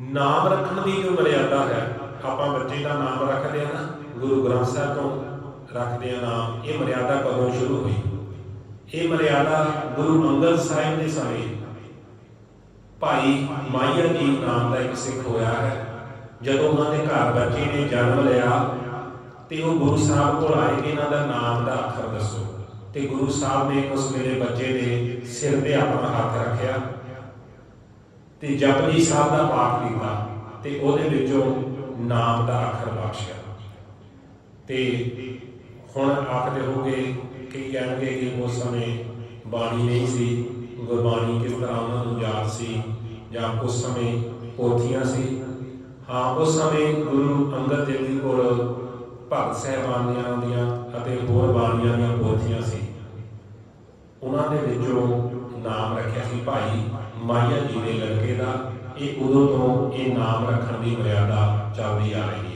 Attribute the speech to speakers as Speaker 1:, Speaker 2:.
Speaker 1: ਨਾਮ ਰੱਖਣ ਦੀ ਜੋ ਮਰਿਆਦਾ ਹੈ, ਆਪਾਂ ਬੱਚੇ ਦਾ ਨਾਮ ਰੱਖਦੇ ਆ ਨਾ, ਗੁਰੂ ਗ੍ਰੰਥ ਸਾਹਿਬ ਤੋਂ ਰੱਖਦੇ ਆ ਨਾਮ, ਇਹ ਮਰਿਆਦਾ ਕਦੋਂ ਸ਼ੁਰੂ ਹੋਈ? ਇਹ ਮਰਿਆਦਾ ਗੁਰੂ ਅੰਗਦ ਸਾਹਿਬ ਦੇ ਸਮੇਂ। ਭਾਈ ਮਾਈਆ ਜੀ ਨਾਮ ਦਾ ਇੱਕ ਸਿੱਖ ਹੋਇਆ ਹੈ। ਜਦੋਂ ਉਹਨਾਂ ਦੇ ਘਰ ਬੱਚੇ ਨੇ ਜਨਮ ਲਿਆ, ਤੇ ਉਹ ਗੁਰੂ ਸਾਹਿਬ ਕੋਲ ਆਏ ਕਿ ਇਹਨਾਂ ਦਾ ਨਾਮ ਦਾ ਅੱਖਰ ਦੱਸੋ। ਤੇ ਗੁਰੂ ਸਾਹਿਬ ਨੇ ਉਸ ਵੇਲੇ ਬੱਚੇ ਦੇ ਸਿਰ ਤੇ ਆਪਣਾ ਹੱਥ ਰੱਖਿਆ। ਤੇ ਜਪਜੀ ਸਾਹਿਬ ਦਾ ਪਾਠ ਕੀਤਾ ਤੇ ਉਹਦੇ ਵਿੱਚੋਂ ਨਾਮ ਦਾ ਅੱਖਰ ਬਖਸ਼ਿਆ। ਤੇ ਹੁਣ ਆਖਦੇ ਹੋਗੇ ਕਿ ਕਹਿਣਗੇ ਕਿ ਉਸ ਸਮੇਂ ਬਾਣੀ ਨਹੀਂ ਸੀ, ਗੁਰਬਾਣੀ ਕਿਸ ਤਰ੍ਹਾਂ ਉਹਨਾਂ ਨੂੰ ਯਾਦ ਸੀ ਜਾਂ ਉਸ ਸਮੇਂ ਪੋਥੀਆਂ ਸੀ? ਹਾਂ, ਉਸ ਸਮੇਂ ਗੁਰੂ ਅੰਗਦ ਦੇਵ ਜੀ ਕੋਲ ਭਗਤ ਸਹਿਬਾਨੀਆਂ ਦੀਆਂ ਅਤੇ ਹੋਰ ਬਾਣੀਆਂ ਦੀਆਂ ਪੋਥੀਆਂ ਸੀ। ਉਹਨਾਂ ਦੇ ਵਿੱਚੋਂ ਨਾਮ ਰੱਖਿਆ ਸੀ ਭਾਈ ਮਾਇਆ ਜੀ ਦੇ ਲੜਕੇ ਦਾ। ਇਹ ਉਦੋਂ ਤੋਂ ਇਹ ਨਾਮ ਰੱਖਣ ਦੀ ਮਰਿਆਦਾ ਚੱਲਦੀ ਆ ਰਹੀ ਹੈ।